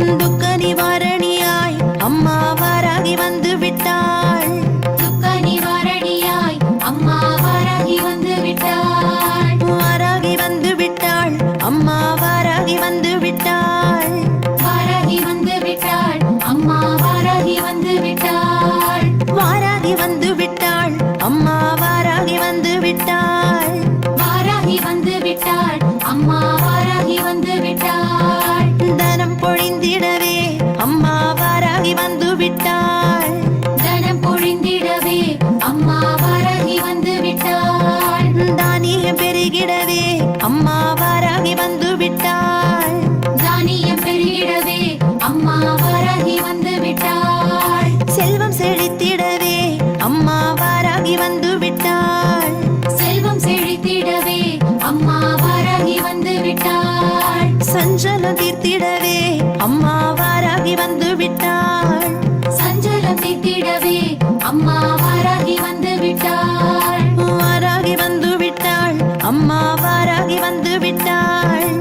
துக்க நிவாரணியாய் அம்மா வாராகி வந்து விட்டாள் துக்க நிவாரணியாய் அம்மா வாராகி வந்து விட்டாள் வாராகி வந்து விட்டாள் அம்மா வாராகி வந்து விட்டாள் வாராகி வந்து விட்டாள் அம்மா வாராகி வந்து விட்டாள் வாராகி வந்து விட்டாள் அம்மா வாராகி வந்து விட்டாள் வாராகி வந்து விட்டாள் வாராகி வந்து விட்டாள். செல்வம் செழித்திடவே அம்மா வாராகி வந்து விட்டாள். சஞ்சலம் தீர்த்திடவே அம்மா வாராகி வந்து விட்டாள். சஞ்சலம் தீர்த்திடவே அம்மா வாராகி வந்து விட்டாள். வாராகி வந்து விட்டாள் அம்மா வாராகி வந்து விட்டாள்.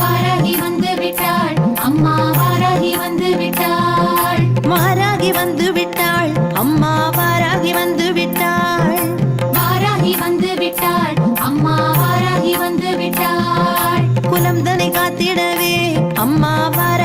வாராகி வந்து விட்டாள் அம்மா வாராகி வந்து விட்டாள். வாராகி வந்து Mama.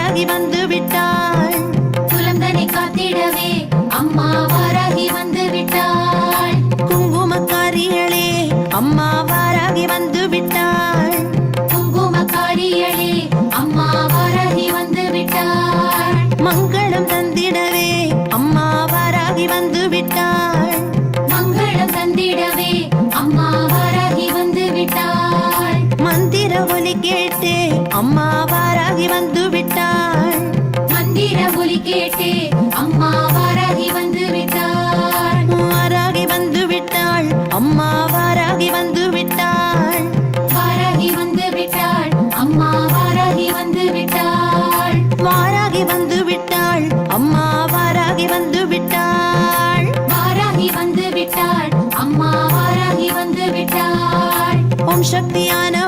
me on a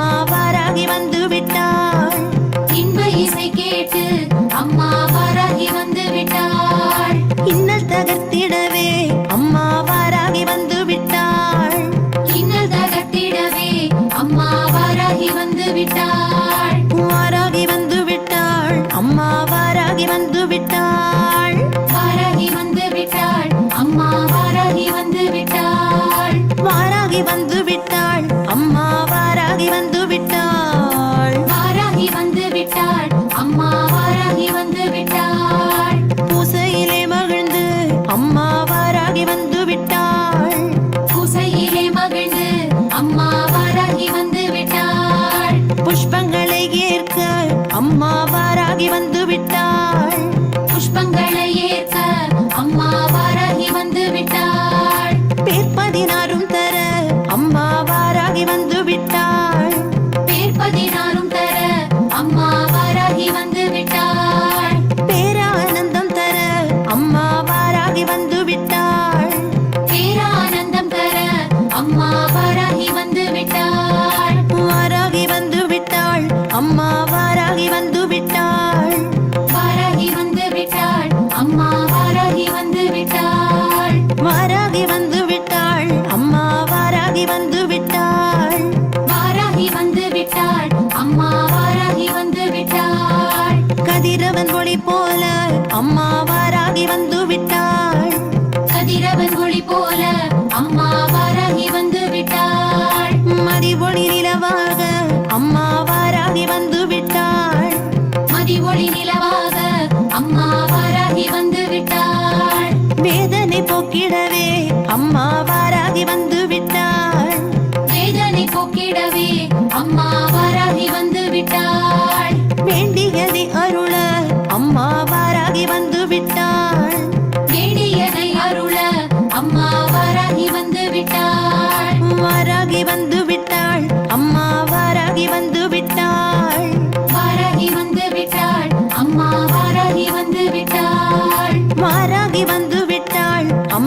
ま விட்டு அம்மா வாராகி வந்து விட்டாள். கதிரவன் ஒளி போல அம்மா வாராகி வந்து விட்டாள். மதி ஒளி நிலவாக அம்மா வாராகி வந்து விட்டாள். மதி ஒளி நிலவாக அம்மா வாராகி வந்து விட்டாள். வேதனை போக்கிடவே அம்மா வாராகி வந்து விட்டாள். வேதனை போக்கிடவே வாராகி வந்த